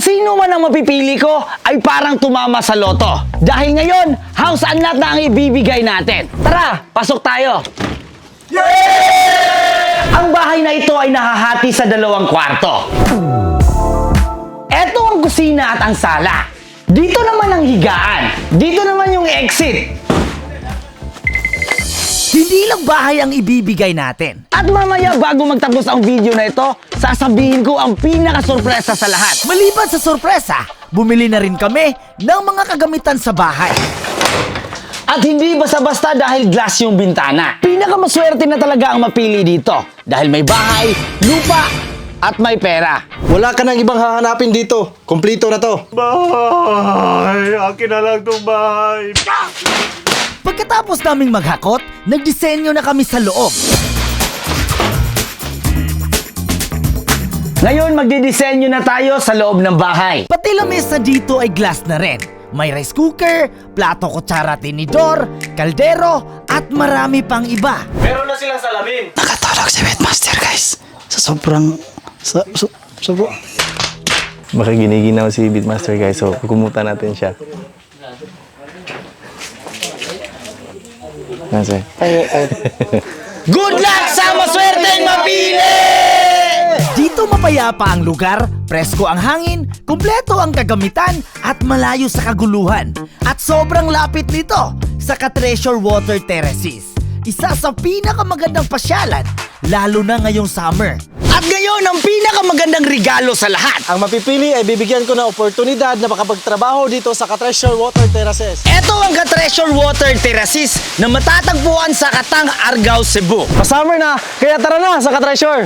Kung sino man ang mapipili ko ay parang tumama sa loto. Dahil ngayon, house unlock na ang ibibigay natin. Tara, pasok tayo. Ang bahay na ito ay nahahati sa dalawang kwarto. Ito ang kusina at ang sala. Dito naman ang higaan. Dito naman yung exit. Hindi lang bahay ang ibibigay natin. At mamaya bago magtapos ang video na ito, sasabihin ko ang pinaka-sorpresa sa lahat. Maliban sa sorpresa, bumili na rin kami ng mga kagamitan sa bahay. At hindi basta-basta dahil glass yung bintana. Pinakamaswerte na talaga ang mapili dito. Dahil may bahay, lupa, at may pera. Wala ka nang ibang hahanapin dito. Kompleto na to. Bahay! Akin na lang tong bahay! Pagkatapos naming maghakot, nagdisenyo na kami sa loob. Ngayon magdidisenyo na tayo sa loob ng bahay. Pati lamesa dito ay glass na rin. May rice cooker, plato kutsara tinidor, kaldero, at marami pang iba. Meron na silang salamin! Nakatulog si Webmaster guys. Sa sobrang... Sa... Sa... Sobra... Baka giniginaw si Beatmaster guys, so kumuta natin siya. Nasa? Good luck sa maswerteng mapili! Dito mapayapa ang lugar, presko ang hangin, kumpleto ang kagamitan, at malayo sa kaguluhan. At sobrang lapit nito sa Ka-Treasure Water Terraces. Isa sa pinakamagandang pasyalan, lalo na ngayong summer. At ngayon, ang pinakamagandang regalo sa lahat. Ang mapipili ay bibigyan ko ng oportunidad na makapagtrabaho dito sa Ka-Treasure Water Terraces. Ito ang Ka-Treasure Water Terraces na matatagpuan sa Katang, Argao, Cebu. Pa-summer na, kaya tara na sa Ka-Treasure!